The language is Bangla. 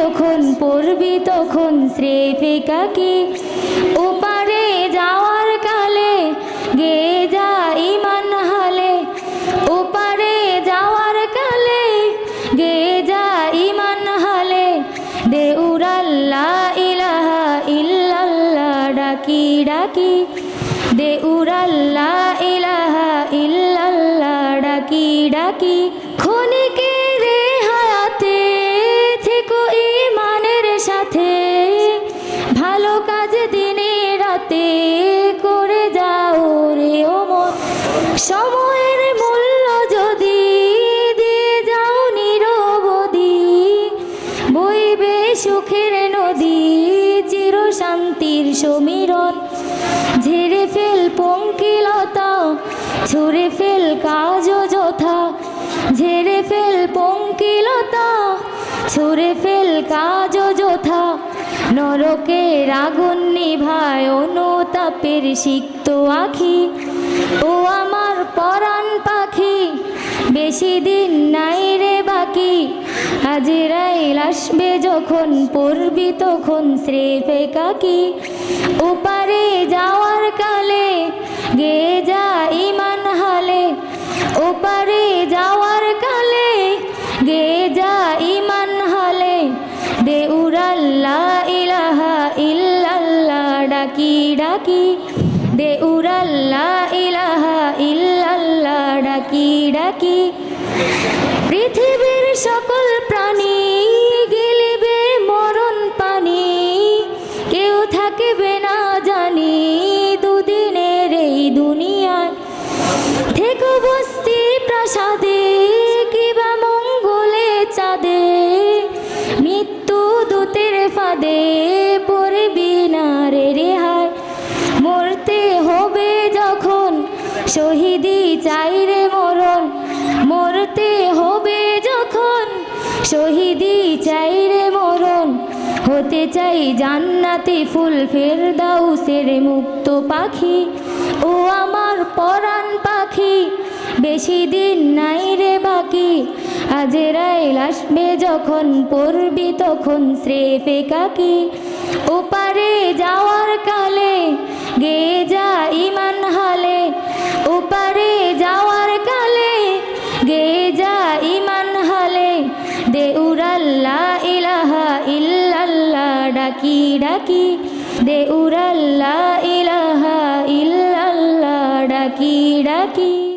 যখন পড়বি তখন শ্রেফিকাকে ওপারে যাওয়ার কালে গে যা ইমান হালে। ওপারে যাওয়ার কালে গে যা ইমান হালে। দে উরাল্লা ইলাহা ইল্লাল্লা ডাকি ডাকি। দে উরাল্লা ইলাহা ইল্লাল্লা ডাকি ডাকি। খনিকে সময়ের মূল্য যদি দিয়ে যাও নিরবধি বইবে সুখের নদী চির শান্তির সমীরণ। ঝেড়ে ফেল পঙ্কিলতা, ছুঁড়ে ফেল কাজ যথা। ঝেড়ে ফেল পঙ্কিলতা, ছুঁড়ে ফেল কাজ যথা। নরকের আগুন নিভায় অনুতাপের সিক্ত আখি ও আমার পরাণ পাখি। বেশি দিন নাই রে বাকি। হাজিরাইল আসবে যখন পড়বি তখন শ্রেফে কাকি। ওপারে যাওয়ার কালে গে যা ইমান ডাকি, দে উড়াল্লা, ইলাহা ইল্লাল্লাহ, ডাকি ডাকি। পৃথিবীর সকল প্রাণী গেলিবে মরণ পানি, কেউ থাকবে না জানি দুদিনের এই দুনিয়ায়। থেকে বস্তি প্রাসাদে হতে চাই জান্নাতি ফুল ফের দাউসের মুক্ত পাখি। ও আমার পরাণ পাখি, বেশি দিন নাই রে বাকি। আজেরাইল আসবে যখন পড়বি তখন স্রেফে কাকি। ওপারে যাওয়ার কালে গে যা ইমান হালে। ওপারে যাওয়ার কালে গে যা ইমান হালে। দে উড়াল্লা ডাকি ডাকি দে উরাল্লা ইলাহা ইল্লাল্লাহ ডাকি ডাকি।